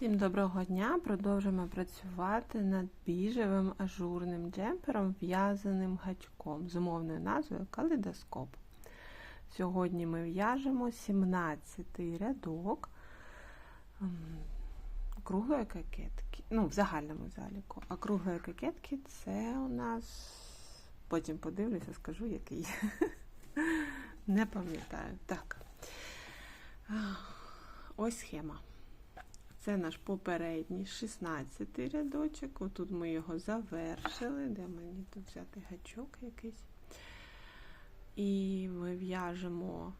Всім доброго дня! Продовжуємо працювати над біжевим ажурним джемпером, в'язаним гачком з умовною назвою калейдоскоп. Сьогодні ми в'яжемо 17 рядок ем, круглої кокетки. Ну, в загальному заліку. А круглої кокетки це у нас. Потім подивлюся, скажу який. Не пам'ятаю. Так. Ось схема. Це наш попередній 16 рядочок. Отут ми його завершили. Де мені тут взяти гачок якийсь? І ми в'яжемо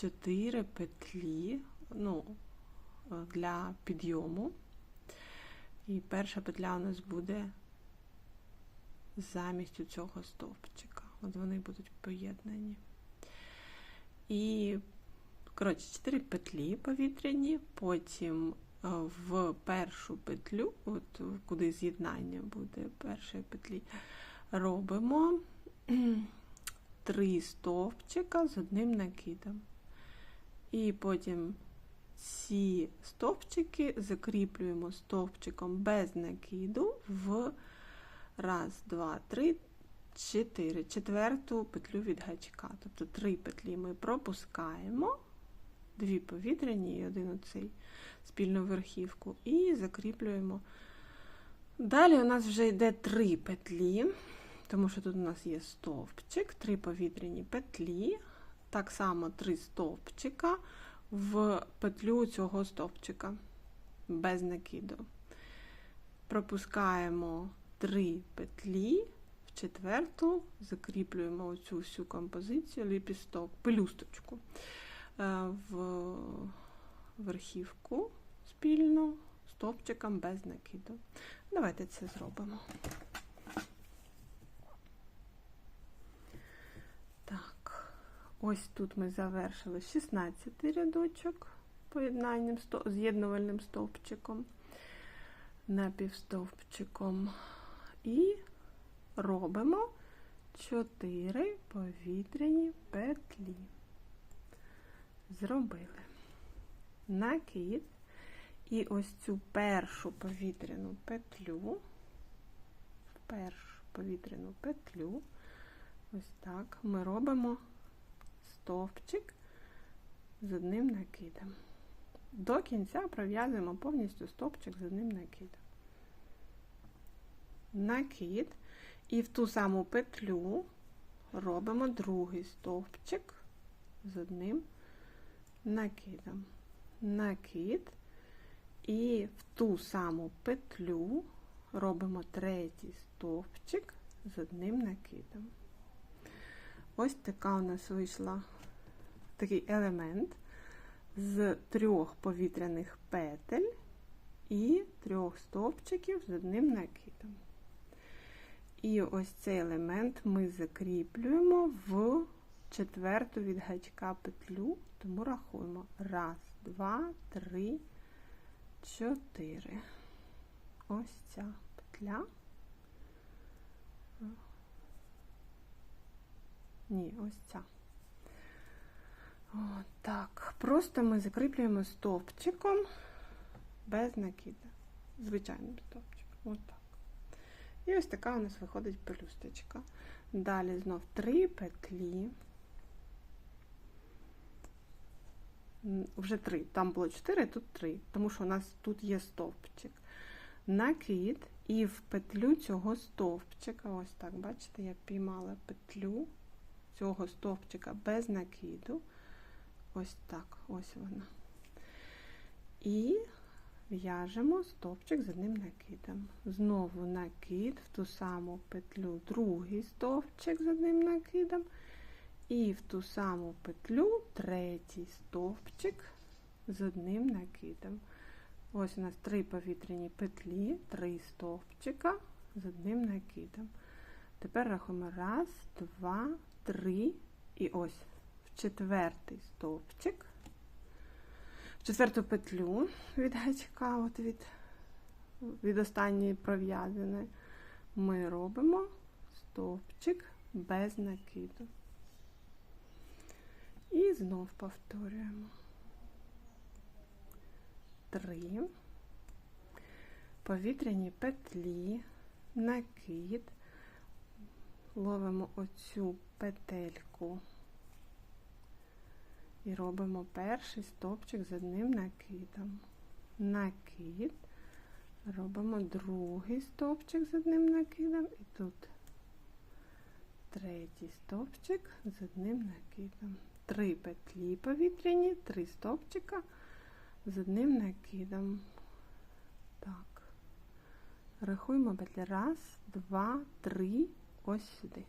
4 петлі ну, для підйому. І перша петля у нас буде замість цього стовпчика. От вони будуть поєднані. І, коротше, 4 петлі повітряні, потім в першу петлю, от куди з'єднання буде першої петлі, робимо три стовпчика з одним накидом. І потім ці стовпчики закріплюємо стовпчиком без накиду в раз, два, три, чотири, четверту петлю від гачка. Тобто три петлі ми пропускаємо, дві повітряні і один оцей спільну верхівку, і закріплюємо. Далі у нас вже йде три петлі, тому що тут у нас є стовпчик, три повітряні петлі, так само три стовпчика в петлю цього стовпчика без накиду. Пропускаємо три петлі, в четверту закріплюємо оцю всю композицію, ліпісток, пелюсточку в верхівку спільно стовпчиком без накиду. Давайте це зробимо. Так, ось тут ми завершили 16 рядочок поєднанням з'єднувальним стовпчиком, напівстовпчиком. І робимо 4 повітряні петлі. Зробили накид. І ось цю першу повітряну петлю, першу повітряну петлю, ось так, ми робимо стовпчик з одним накидом. До кінця пров'язуємо повністю стовпчик з одним накидом. Накид, і в ту саму петлю робимо другий стовпчик з одним накидом. Накид. І в ту саму петлю робимо третій стовпчик з одним накидом. Ось така у нас вийшла такий елемент з трьох повітряних петель і трьох стовпчиків з одним накидом. І ось цей елемент ми закріплюємо в четверту від гачка петлю, тому рахуємо. Раз, два, три. 4. Ось ця петля. Ні, ось ця. Так, просто ми закріплюємо стовпчиком без накида. Звичайним стовпчиком. Отак. І ось така у нас виходить пелюсточка. Далі знов три петлі. Вже три. Там було 4, тут 3, тому що у нас тут є стовпчик. Накид і в петлю цього стовпчика, ось так, бачите, я піймала петлю цього стовпчика без накиду. Ось так, ось вона. І в'яжемо стовпчик з одним накидом. Знову накид в ту саму петлю, другий стовпчик з одним накидом. І в ту саму петлю третій стовпчик з одним накидом. Ось у нас три повітряні петлі, три стовпчика з одним накидом. Тепер рахуємо раз, два, три. І ось в четвертий стовпчик, в четверту петлю від гачка, от від, від останньої пров'язаної, ми робимо стовпчик без накиду. І знов повторюємо. Три, повітряні петлі, накид, ловимо оцю петельку і робимо перший стовпчик з одним накидом. Накид, робимо другий стовпчик з одним накидом і тут третій стовпчик з одним накидом. Три петлі повітряні, три стовпчика з одним накидом. Так. Рахуємо петлі. Раз, два, три, ось сюди.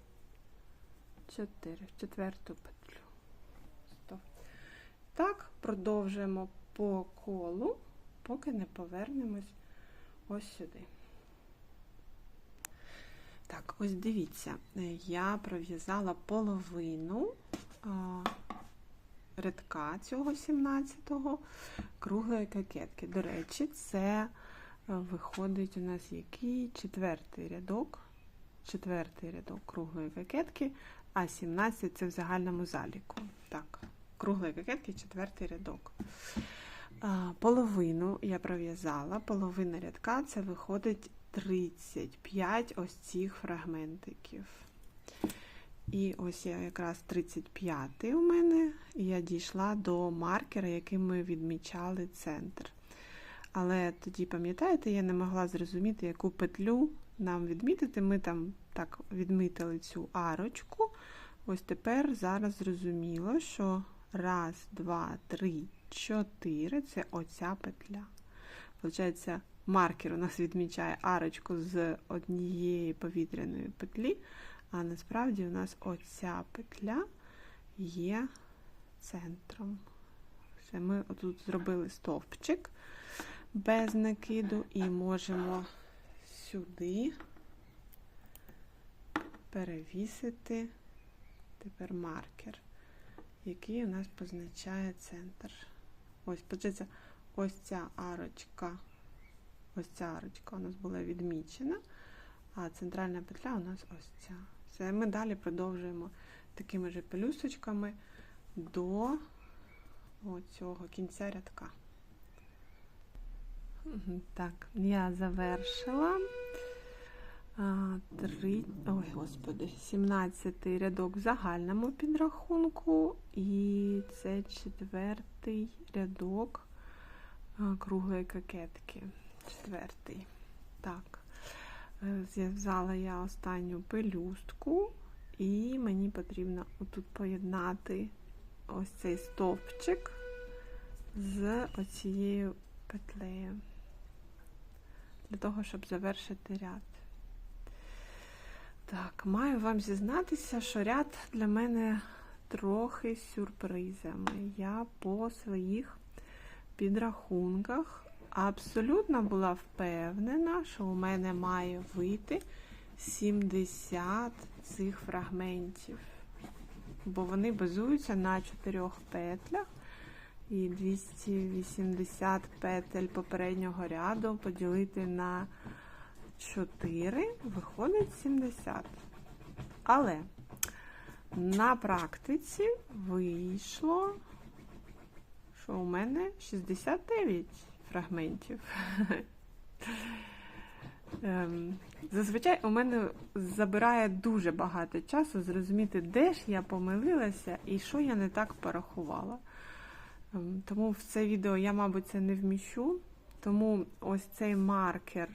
Чотири. Четверту петлю. Стоп. Так, продовжуємо по колу, поки не повернемось ось сюди. Так, ось дивіться, я пров'язала половину рядка цього 17-го круглої кокетки. До речі, це виходить у нас який четвертий рядок, четвертий рядок круглої кокетки, а 17 це в загальному заліку. Так, круглої кокетки, четвертий рядок. Половину я пров'язала, половина рядка це виходить 35 ось цих фрагментиків. І ось я якраз 35-й у мене, і я дійшла до маркера, яким ми відмічали центр. Але тоді, пам'ятаєте, я не могла зрозуміти, яку петлю нам відмітити. Ми там так відмітили цю арочку. Ось тепер зараз зрозуміло, що раз, два, три, чотири це оця петля. Получається, маркер у нас відмічає арочку з однієї повітряної петлі, а насправді у нас оця петля є центром. Все, Ми тут зробили стовпчик без накиду і можемо сюди перевісити тепер маркер, який у нас позначає центр. Ось, подивіться, ось ця арочка, ось ця арочка у нас була відмічена, а центральна петля у нас ось ця. Все, ми далі продовжуємо такими же пелюсточками до цього кінця рядка. Так, я завершила. Три, ой, господи, 17 рядок в загальному підрахунку, і це четвертий рядок круглої кокетки. Четвертий. Так, зв'язала я останню пелюстку, і мені потрібно отут поєднати ось цей стовпчик з оцією петлею для того, щоб завершити ряд. Так, маю вам зізнатися, що ряд для мене трохи з сюрпризами. Я по своїх підрахунках абсолютно була впевнена, що у мене має вийти 70 цих фрагментів, бо вони базуються на чотирьох петлях. І 280 петель попереднього ряду поділити на 4, виходить 70. Але на практиці вийшло, що у мене 69 фрагментів. Ем, зазвичай у мене забирає дуже багато часу зрозуміти, де ж я помилилася і що я не так порахувала. Ем, тому в це відео я, мабуть, це не вміщу. Тому ось цей маркер,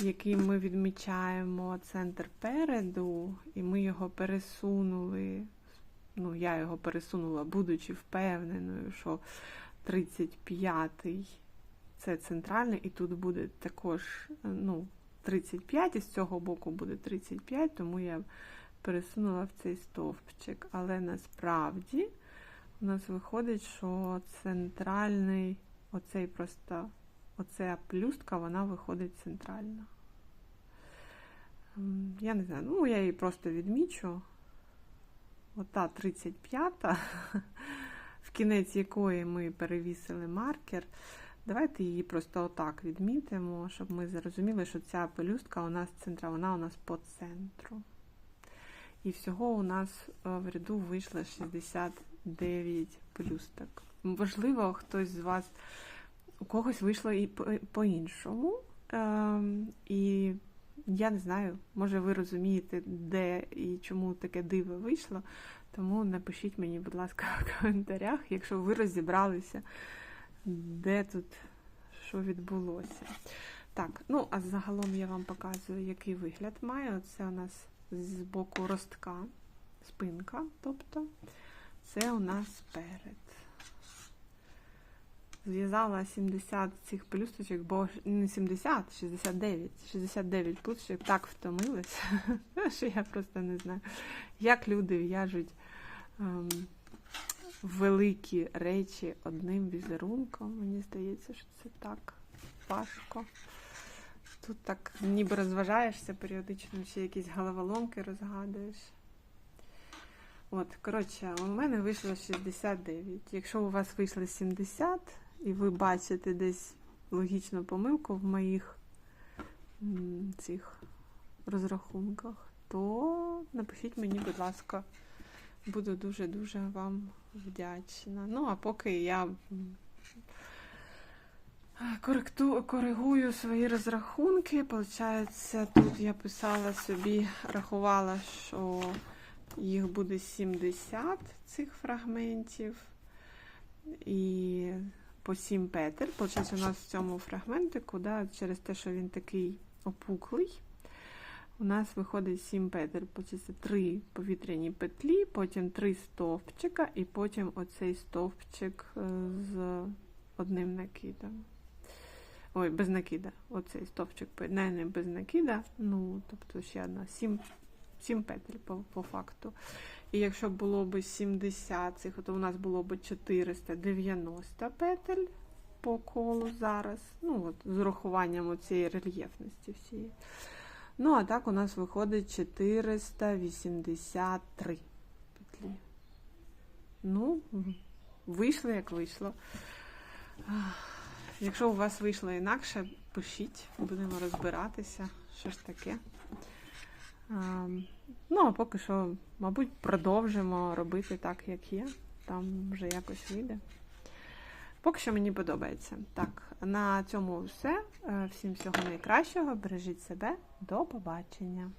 який ми відмічаємо центр переду, і ми його пересунули. Ну, я його пересунула, будучи впевненою, що 35-й це центральний, і тут буде також ну, 35, і з цього боку буде 35, тому я пересунула в цей стовпчик. Але насправді у нас виходить, що центральний, оцей просто, оця плюстка, вона виходить центральна. Я не знаю, ну я її просто відмічу. Ота 35-та, в кінець якої ми перевісили маркер. Давайте її просто отак відмітимо, щоб ми зрозуміли, що ця пелюстка у нас центра, вона у нас по центру. І всього у нас в ряду вийшло 60. 9 плюсток. Можливо, хтось з вас, у когось вийшло і по-іншому. Ем, і я не знаю, може ви розумієте, де і чому таке диво вийшло. Тому напишіть мені, будь ласка, в коментарях, якщо ви розібралися, де тут що відбулося. Так, ну а загалом я вам показую, який вигляд має. Це у нас з боку ростка, спинка, тобто це у нас перед. Зв'язала 70 цих пелюсточок, бо не 70, 69. 69 пелюсточок так втомилась, що я просто не знаю, як люди в'яжуть великі речі одним візерунком. Мені здається, що це так важко. Тут так ніби розважаєшся періодично, ще якісь головоломки розгадуєш. От, коротше, у мене вийшло 69. Якщо у вас вийшло 70, і ви бачите десь логічну помилку в моїх цих розрахунках, то напишіть мені, будь ласка, буду дуже-дуже вам вдячна. Ну, а поки я коректу, коригую свої розрахунки, Получається, тут я писала собі, рахувала, що їх буде 70 цих фрагментів. І по 7 петель. Получається, у нас в цьому фрагментику, да, через те, що він такий опуклий, у нас виходить 7 петель. Получається 3 повітряні петлі, потім 3 стовпчика, і потім оцей стовпчик е, з одним накидом. Ой, без накида. Оцей стовпчик не без накида. Ну, тобто ще одна 7, 7 петель по, по факту. І якщо було б 70 цих, то у нас було б 490 петель по колу зараз. Ну, от, з урахуванням цієї рельєфності всієї. Ну, а так у нас виходить 483 петлі. Ну, вийшло, як вийшло. Якщо у вас вийшло інакше, пишіть, будемо розбиратися, що ж таке. Ем, Ну, а поки що, мабуть, продовжимо робити так, як є. Там вже якось вийде. Поки що мені подобається. Так, на цьому все. Е, Всім всього найкращого. Бережіть себе. До побачення!